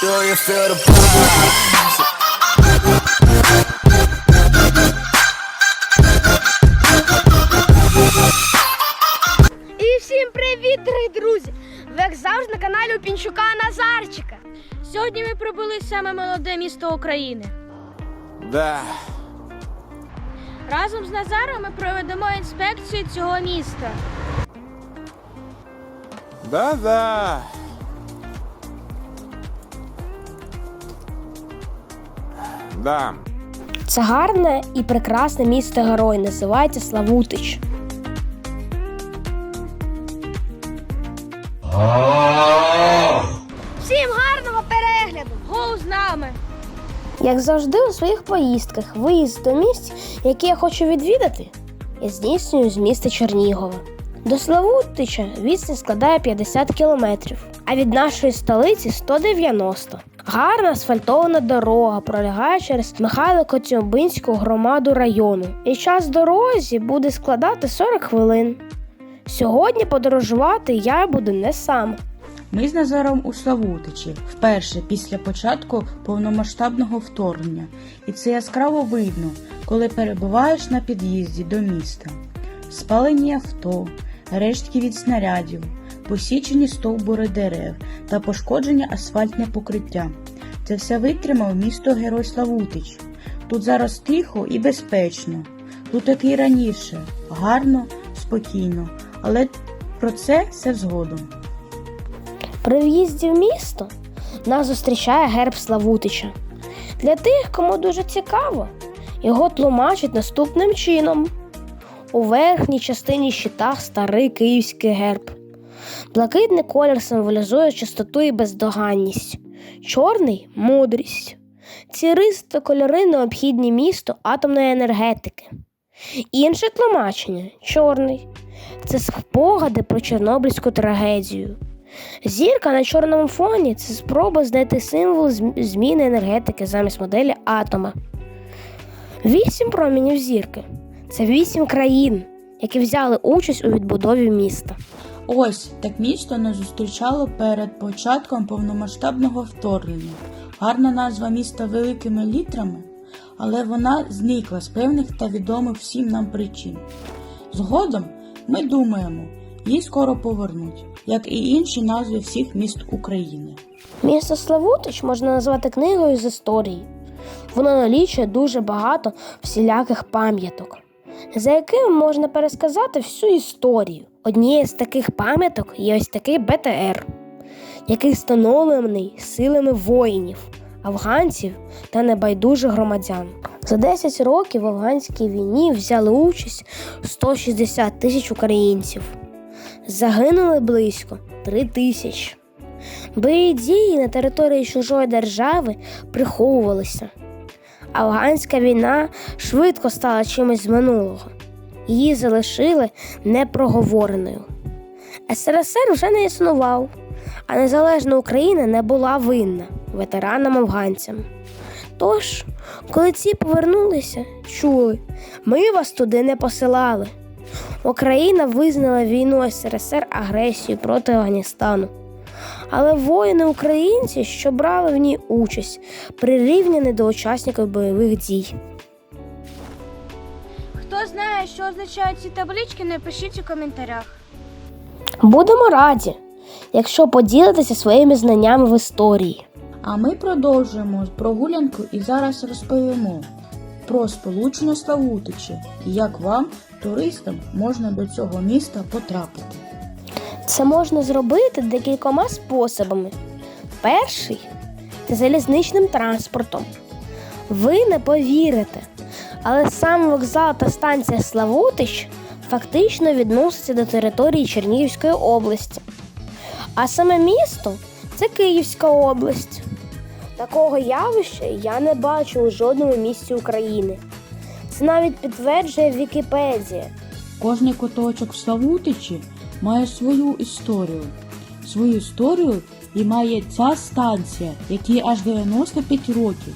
Do you feel the buzz? І всім привіт, дорогі друзі! Ви як завжди на каналі у Пінчука Назарчика. Сьогодні ми прибули в саме молоде місто України. Да. Разом з Назаром ми проведемо інспекцію цього міста. Да-да. Да. Це гарне і прекрасне місто герой, називається Славутич. Всім гарного перегляду! Гоу з нами! Як завжди у своїх поїздках, виїзд до місць, які я хочу відвідати, я здійснюю з міста Чернігова. До Славутича відстань складає 50 кілометрів, а від нашої столиці 190. Гарна асфальтована дорога пролягає через Михайло-Коцюбинську громаду району. І час дорозі буде складати 40 хвилин. Сьогодні подорожувати я буду не сам. Ми з Назаром у Славутичі вперше після початку повномасштабного вторгнення, і це яскраво видно, коли перебуваєш на під'їзді до міста. Спалені авто, рештки від снарядів, посічені стовбури дерев та пошкодження асфальтне покриття. Це все витримав місто Герой Славутич. Тут зараз тихо і безпечно. Тут як і раніше, гарно, спокійно, але про це все згодом. При в'їзді в місто нас зустрічає герб Славутича. Для тих, кому дуже цікаво, його тлумачать наступним чином. У верхній частині щита старий київський герб. Блакитний колір символізує чистоту і бездоганність, чорний мудрість. Ці риси та кольори необхідні місту атомної енергетики. Інше тлумачення чорний це спогади про Чорнобильську трагедію. Зірка на чорному фоні це спроба знайти символ зміни енергетики замість моделі атома. Вісім промінів зірки це вісім країн, які взяли участь у відбудові міста. Ось так місто нас зустрічало перед початком повномасштабного вторгнення. Гарна назва міста великими літрами, але вона зникла з певних та відомих всім нам причин. Згодом ми думаємо, її скоро повернуть, як і інші назви всіх міст України. Місто Славутич можна назвати книгою з історії. Воно налічує дуже багато всіляких пам'яток, за якими можна пересказати всю історію. Однією з таких пам'яток є ось такий БТР, який встановлений силами воїнів, афганців та небайдужих громадян. За 10 років в афганській війні взяли участь 160 тисяч українців. Загинули близько 3 тисячі. Бойові дії на території чужої держави приховувалися. Афганська війна швидко стала чимось з минулого. Її залишили непроговореною. СРСР вже не існував, а незалежна Україна не була винна ветеранам-афганцям. Тож, коли ці повернулися, чули, ми вас туди не посилали. Україна визнала війну СРСР агресією проти Афганістану. Але воїни українці, що брали в ній участь, прирівняні до учасників бойових дій. Хто знає, що означають ці таблички, напишіть у коментарях. Будемо раді, якщо поділитеся своїми знаннями в історії. А ми продовжуємо прогулянку і зараз розповімо про сполучення Славутичі і як вам, туристам, можна до цього міста потрапити. Це можна зробити декількома способами. Перший це залізничним транспортом. Ви не повірите, але сам вокзал та станція Славутич фактично відносяться до території Чернігівської області. А саме місто це Київська область. Такого явища я не бачу у жодному місті України. Це навіть підтверджує Вікіпедія. Кожний куточок в Славутичі має свою історію. Свою історію і має ця станція, якій аж 95 років.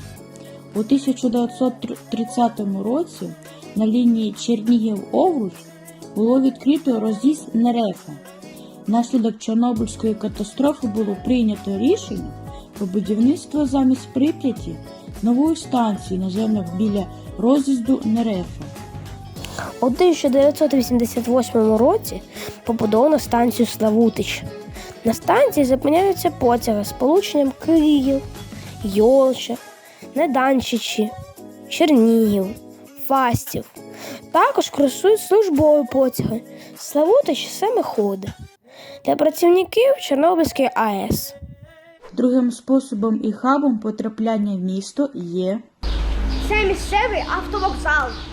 У 1930 році на лінії Чернігів-Овруч було відкрито роз'їзд Нерефа. Внаслідок Чорнобильської катастрофи було прийнято рішення про будівництво замість Прип'яті нової станції на землях біля роз'їзду Нерефа. У 1988 році побудовано станцію Славутич. На станції зупиняються потяги з полученням Київ, Йолча, Неданчичі, Чернігів, Фастів. Також курсують службові потяги Славутич семиходи для працівників Чорнобильської АЕС. Другим способом і хабом потрапляння в місто є Це місцевий автовокзал.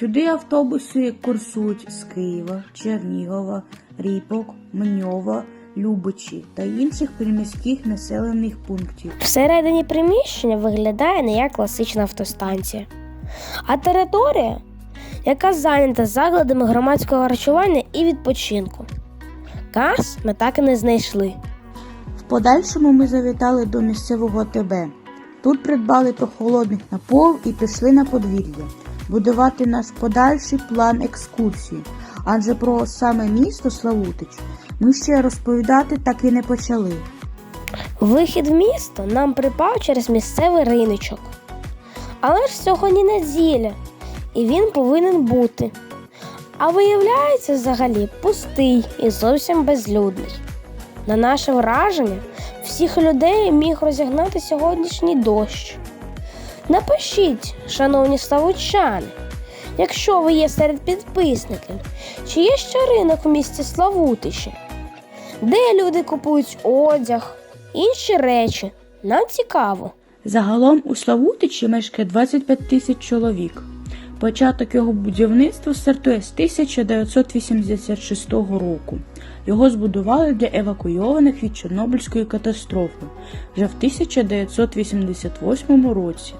Сюди автобуси курсують з Києва, Чернігова, Ріпок, Мньова, Любичі та інших приміських населених пунктів. Всередині приміщення виглядає не як класична автостанція, а територія, яка зайнята закладами громадського харчування і відпочинку. Газ ми так і не знайшли. В подальшому ми завітали до місцевого ТБ. Тут придбали прохолодних напоїв і пішли на подвір'я будувати наш подальший план екскурсії. Адже про саме місто Славутич ми ще розповідати так і не почали. Вихід в місто нам припав через місцевий риночок. Але ж сьогодні неділя, і він повинен бути. А виявляється, взагалі пустий і зовсім безлюдний. На наше враження, всіх людей міг розігнати сьогоднішній дощ. Напишіть, шановні славучани, якщо ви є серед підписників, чи є ще ринок в місті Славутичі, де люди купують одяг, інші речі. Нам цікаво. Загалом у Славутичі мешкає 25 тисяч чоловік. Початок його будівництва стартує з 1986 року. Його збудували для евакуйованих від Чорнобильської катастрофи. Вже в 1988 році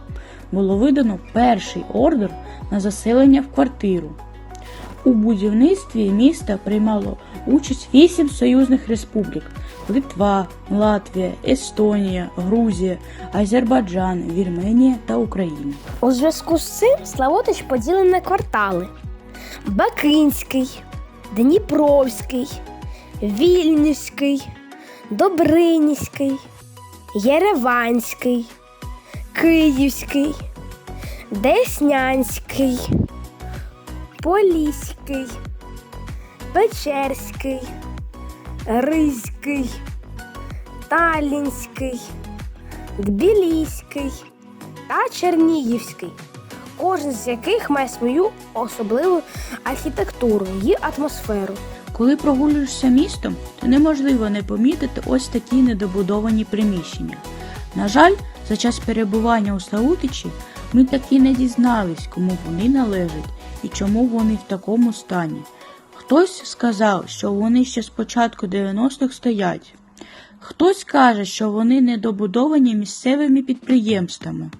було видано перший ордер на заселення в квартиру. У будівництві міста приймало участь вісім союзних республік: Литва, Латвія, Естонія, Грузія, Азербайджан, Вірменія та Україна. У зв'язку з цим Славутич поділений на квартали: Бакинський, Дніпровський, Вільнюський, Добриніський, Єреванський, Київський, Деснянський, Поліський, Печерський, Ризький, Талінський, Тбіліський та Чернігівський, кожен з яких має свою особливу архітектуру і атмосферу. Коли прогулюєшся містом, то неможливо не помітити ось такі недобудовані приміщення. На жаль, за час перебування у Славутичі ми так і не дізнались, кому вони належать і чому вони в такому стані. Хтось сказав, що вони ще з початку 90-х стоять. Хтось каже, що вони недобудовані місцевими підприємствами.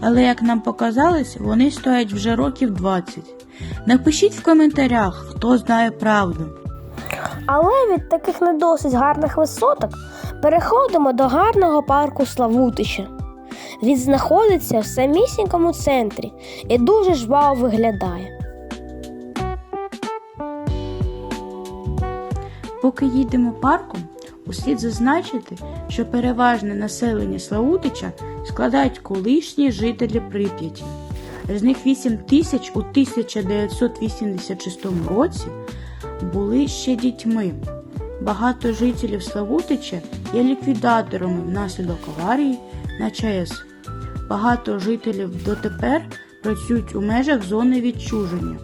Але як нам показалось, вони стоять вже років 20. Напишіть в коментарях, хто знає правду. Але від таких не досить гарних висоток переходимо до гарного парку Славутича. Він знаходиться в самісінькому центрі і дуже жваво виглядає. Поки їдемо парком, услід зазначити, що переважне населення Славутича складають колишні жителі Прип'яті. З них 8 тисяч у 1986 році були ще дітьми. Багато жителів Славутича є ліквідаторами внаслідок аварії на ЧАЕС. Багато жителів дотепер працюють у межах зони відчуження,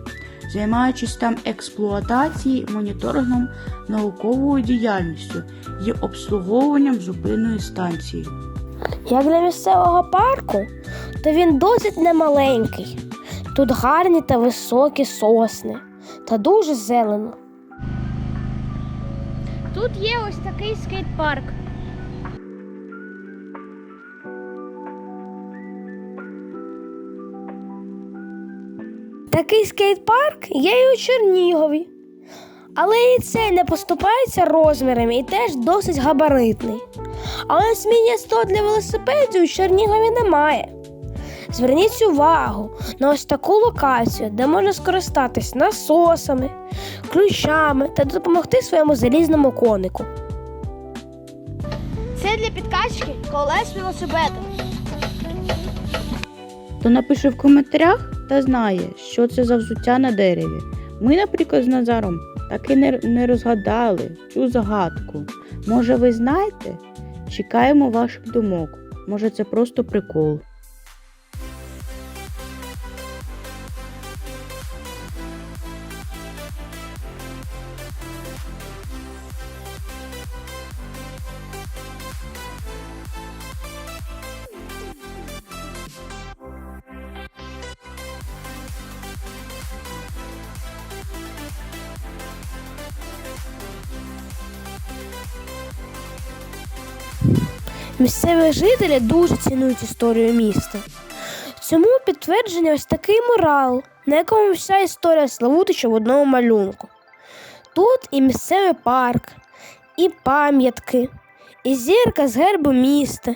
займаючись там експлуатацією, моніторингом, науковою діяльністю і обслуговуванням зупинної станції. Як для місцевого парку, то він досить немаленький. Тут гарні та високі сосни та дуже зелено. Тут є ось такий скейт-парк. Такий скейт-парк є і у Чернігові. Але і цей не поступається розмірами і теж досить габаритний. Але сміттєсто для велосипедів у Чернігові немає. Зверніть увагу на ось таку локацію, де можна скористатись насосами, ключами та допомогти своєму залізному конику. Це для підкачки колес велосипеда. Хто напише в коментарях та знає, що це за взуття на дереві. Ми, наприклад, з Назаром так і не, не розгадали цю загадку. Може, ви знаєте? Чекаємо ваших думок. Може, це просто прикол. Місцеві жителі дуже цінують історію міста. Цьому підтвердження ось такий мурал, на якому вся історія Славутича в одному малюнку. Тут і місцевий парк, і пам'ятки, і зірка з гербу міста,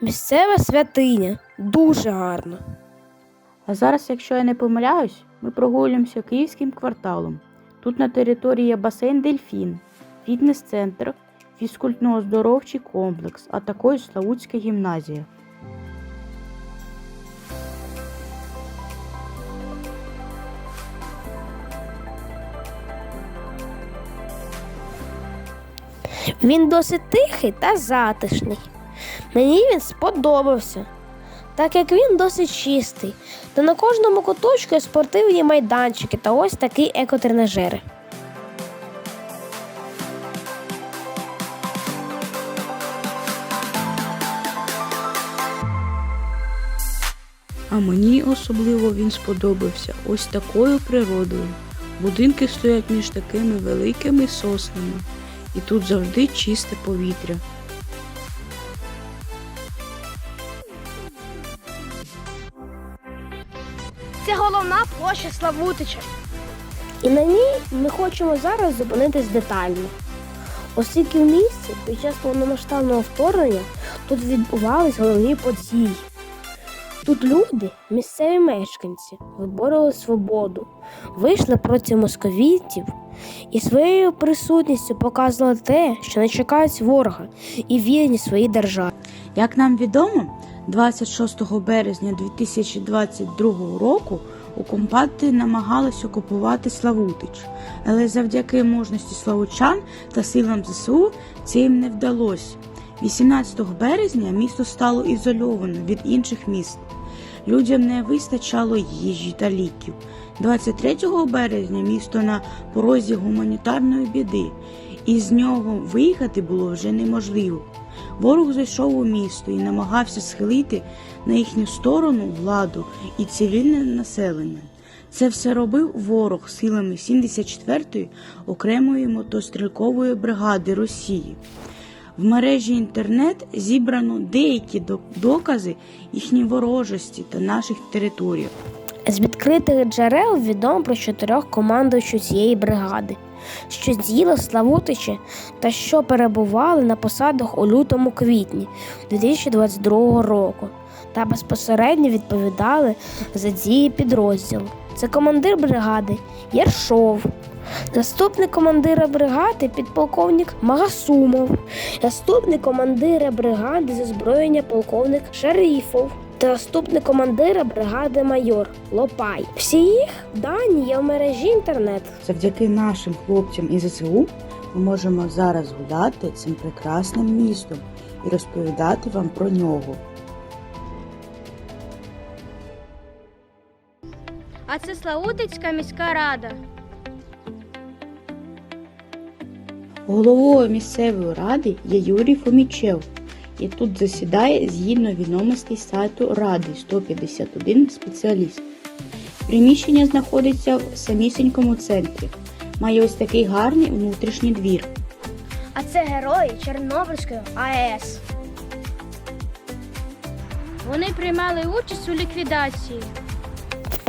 місцева святиня. Дуже гарно. А зараз, якщо я не помиляюсь, ми прогулюємося київським кварталом. Тут на території є басейн Дельфін, фітнес-центр, фізкультно-оздоровчий комплекс, а також Славутська гімназія. Він досить тихий та затишний. Мені він сподобався, так як він досить чистий, та на кожному куточку є спортивні майданчики та ось такі екотренажери. А мені особливо він сподобався ось такою природою. Будинки стоять між такими великими соснами, і тут завжди чисте повітря. Це головна площа Славутича. І на ній ми хочемо зараз зупинитись детально. Оскільки в місті під час повномасштабного вторгнення тут відбувались головні події. Тут люди, місцеві мешканці, виборювали свободу, вийшли проти московітів і своєю присутністю показували те, що не чекають ворога, і вірні своїй державі. Як нам відомо, 26 березня 2022 року окупанти намагались окупувати Славутич, але завдяки мужності славучан та силам ЗСУ це їм не вдалося. 18 березня місто стало ізольовано від інших міст. Людям не вистачало їжі та ліків. 23 березня місто на порозі гуманітарної біди, і з нього виїхати було вже неможливо. Ворог зайшов у місто і намагався схилити на їхню сторону владу і цивільне населення. Це все робив ворог силами 74-ї окремої мотострілкової бригади Росії. В мережі інтернет зібрано деякі докази їхньої ворожості та наших територій. З відкритих джерел відомо про чотирьох командуючих цієї бригади, що з'їли Славутичі та що перебували на посадах у лютому квітні 2022 року та безпосередньо відповідали за дії підрозділу. Це командир бригади Єршов, заступник командира бригади підполковник Магасумов, заступник командира бригади з озброєння полковник Шарифов та заступник командира бригади майор Лопай. Всі їх дані є в мережі інтернет. Завдяки нашим хлопцям і ЗСУ ми можемо зараз гуляти цим прекрасним містом і розповідати вам про нього. А це Славутицька міська рада. Головою місцевої ради є Юрій Фомічев, і тут засідає згідно відомостей сайту Ради 151 спеціаліст. Приміщення знаходиться в самісінькому центрі. Має ось такий гарний внутрішній двір. А це герої Чорнобильської АЕС. Вони приймали участь у ліквідації.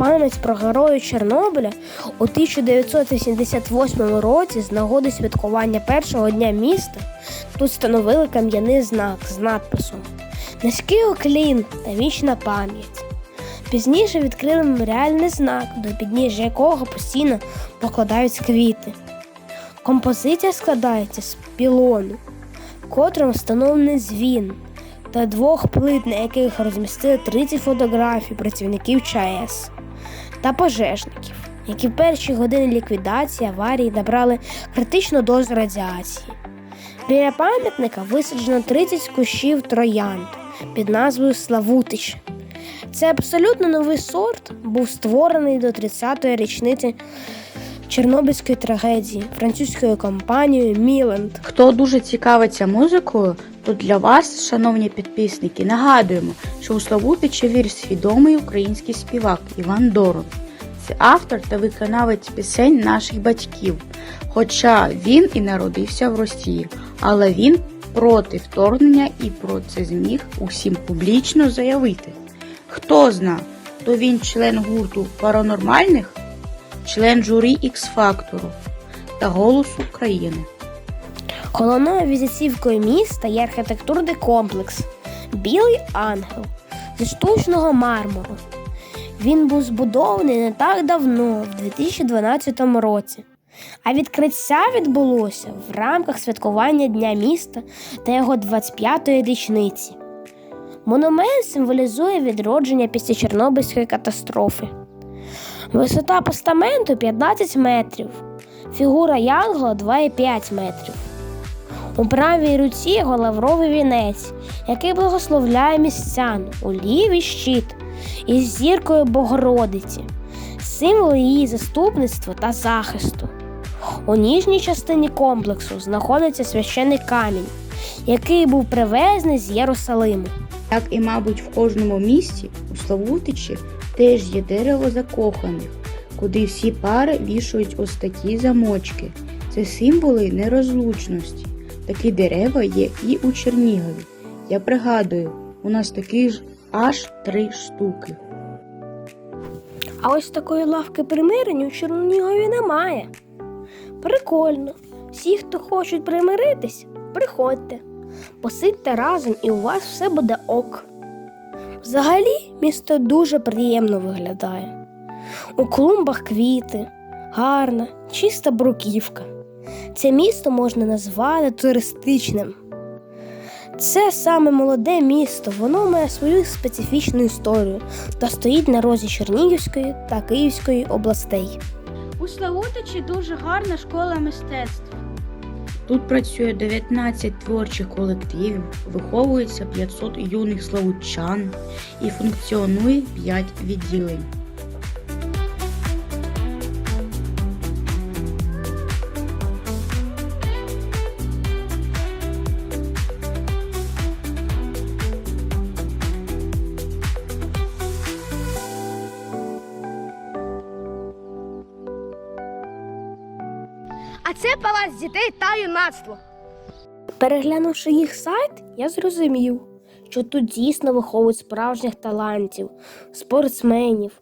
Пам'ять про героїв Чорнобиля у 1988 році з нагоди святкування першого дня міста тут встановили кам'яний знак з надписом Низький уклін та вічна пам'ять. Пізніше відкрили меморіальний знак, до підніжжя якого постійно покладають квіти. Композиція складається з пілону, котрим встановлений дзвін, та двох плит, на яких розмістили 30 фотографій працівників ЧАЕС та пожежників, які в перші години ліквідації аварії набрали критичну дозу радіації. Біля пам'ятника висаджено 30 кущів троянд під назвою Славутич. Це абсолютно новий сорт був створений до 30-ї річниці Чорнобильської трагедії французькою компанією Міленд. Хто дуже цікавиться музикою, то для вас, шановні підписники, нагадуємо, що у Славутичі вірс відомий український співак Іван Дорон. Це автор та виконавець пісень наших батьків. Хоча він і народився в Росії, але він проти вторгнення і про це зміг усім публічно заявити. Хто зна, то він член гурту паранормальних, член журі X-Фактору та Голос України. Головною візитівкою міста є архітектурний комплекс Білий ангел зі штучного мармуру. Він був збудований не так давно, в 2012 році. А відкриття відбулося в рамках святкування Дня міста та його 25-ї річниці. Монумент символізує відродження після Чорнобильської катастрофи. Висота постаменту 15 метрів, фігура Янгола 2,5 метрів. У правій руці його лавровий вінець, який благословляє містян у лівій щит із зіркою Богородиці, символ її заступництва та захисту. У ніжній частині комплексу знаходиться священий камінь, який був привезений з Єрусалиму. Як і, мабуть, в кожному місті у Славутичі теж є дерево закоханих, куди всі пари вішають ось такі замочки. Це символи нерозлучності. Такі дерева є і у Чернігові. Я пригадую, у нас такі ж аж три штуки. А ось такої лавки примирення у Чернігові немає. Прикольно. Всі, хто хочуть примиритись, приходьте. Посидьте разом і у вас все буде ок. Взагалі, місто дуже приємно виглядає. У клумбах квіти, гарна, чиста бруківка. Це місто можна назвати туристичним. Це саме молоде місто, воно має свою специфічну історію та стоїть на розі Чернігівської та Київської областей. У Славутичі дуже гарна школа мистецтв. Тут працює 19 творчих колективів, виховується 500 юних словучан і функціонує 5 відділень. Це палац дітей та юнацтва. Переглянувши їх сайт, я зрозумів, що тут дійсно виховують справжніх талантів, спортсменів,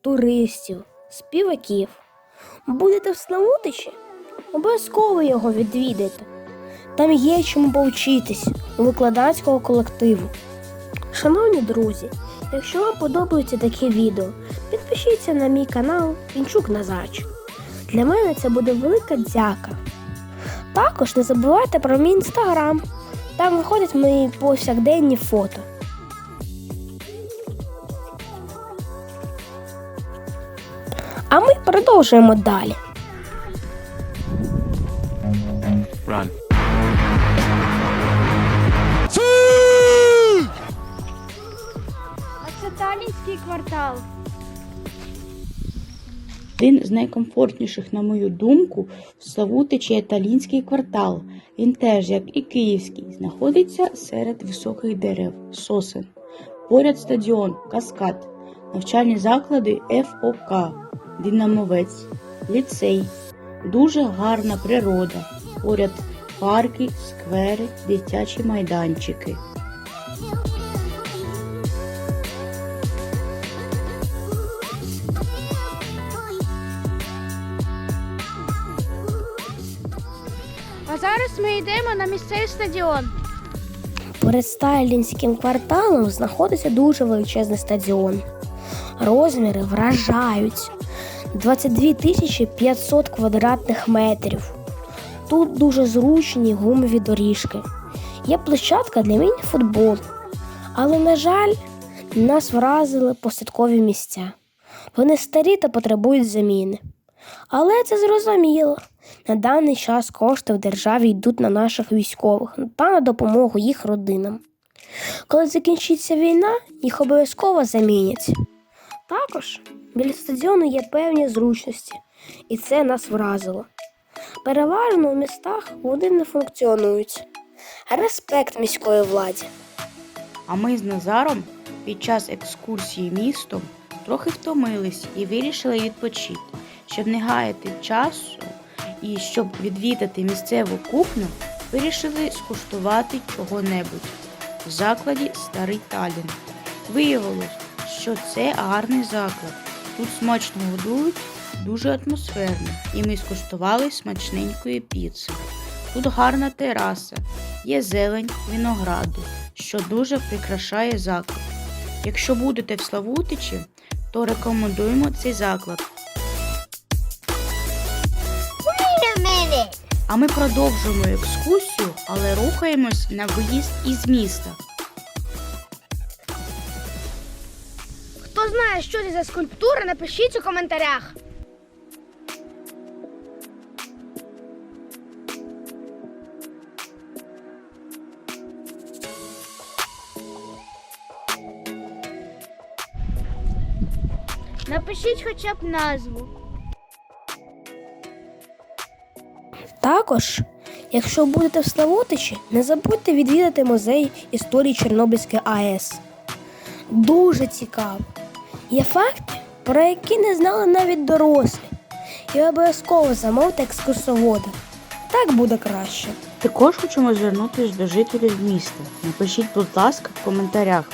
туристів, співаків. Будете в Славутичі? Обов'язково його відвідайте. Там є чому повчитись у викладацького колективу. Шановні друзі, якщо вам подобаються такі відео, підпишіться на мій канал Пінчук Назарчик. Для мене це буде велика дяка. Також не забувайте про мій інстаграм. Там виходять мої повсякденні фото. А ми продовжуємо далі. Один з найкомфортніших, на мою думку, в Славутичі є Талінський квартал. Він теж, як і Київський, знаходиться серед високих дерев, сосен. Поряд стадіон, каскад, навчальні заклади ФОК, Динамовець, ліцей. Дуже гарна природа. Поряд парки, сквери, дитячі майданчики. Ми йдемо на місцевий стадіон. Перед сталінським кварталом знаходиться дуже величезний стадіон. Розміри вражають 22 тисячі 500 квадратних метрів. Тут дуже зручні гумові доріжки є площадка для міні-футболу. Але, на жаль, нас вразили посадкові місця. Вони старі та потребують заміни. Але це зрозуміло. На даний час кошти в державі йдуть на наших військових та на допомогу їх родинам. Коли закінчиться війна, їх обов'язково замінять. Також біля стадіону є певні зручності, і це нас вразило. Переважно у містах вони не функціонують. Респект міської владі. А ми з Назаром під час екскурсії містом трохи втомились і вирішили відпочити, щоб не гаяти часу і щоб відвідати місцеву кухню, вирішили скуштувати чого-небудь в закладі Старий Талін. Виявилось, що це гарний заклад. Тут смачно годують, дуже атмосферно, і ми скуштували смачненької піци. Тут гарна тераса, є зелень винограду, що дуже прикрашає заклад. Якщо будете в Славутичі, то рекомендуємо цей заклад. А ми продовжуємо екскурсію, але рухаємось на виїзд із міста. Хто знає, що це за скульптура, напишіть у коментарях. Напишіть хоча б назву. Також, якщо будете в Славутичі, не забудьте відвідати музей історії Чорнобильської АЕС. Дуже цікаво. Є факти, про які не знали навіть дорослі. І обов'язково замовте екскурсовода. Так буде краще. Також хочемо звернутися до жителів міста. Напишіть, будь ласка, в коментарях,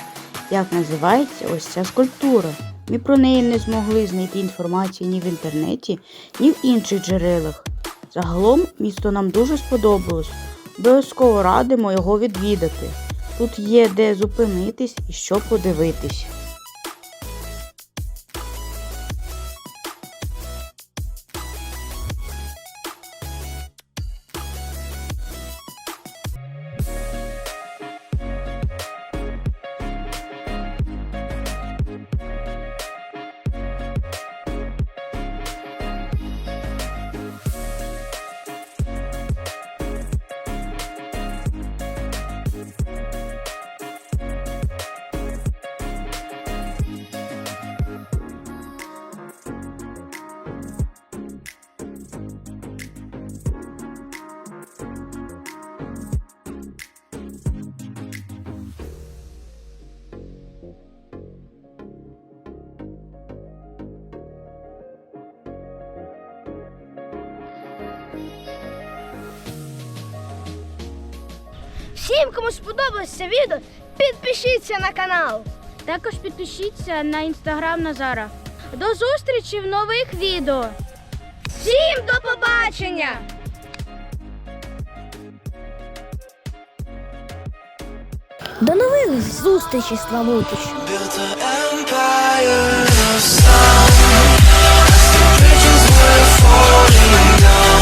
як називається ось ця скульптура. Ми про неї не змогли знайти інформацію ні в інтернеті, ні в інших джерелах. Загалом місто нам дуже сподобалось. Обов'язково радимо його відвідати. Тут є де зупинитись і що подивитись. Всім, кому сподобалося відео, підпишіться на канал. Також підпишіться на інстаграм Назара. До зустрічі в нових відео. Всім до побачення! До нових зустрічей, Славутич! empires of sound. The pigeons were falling down.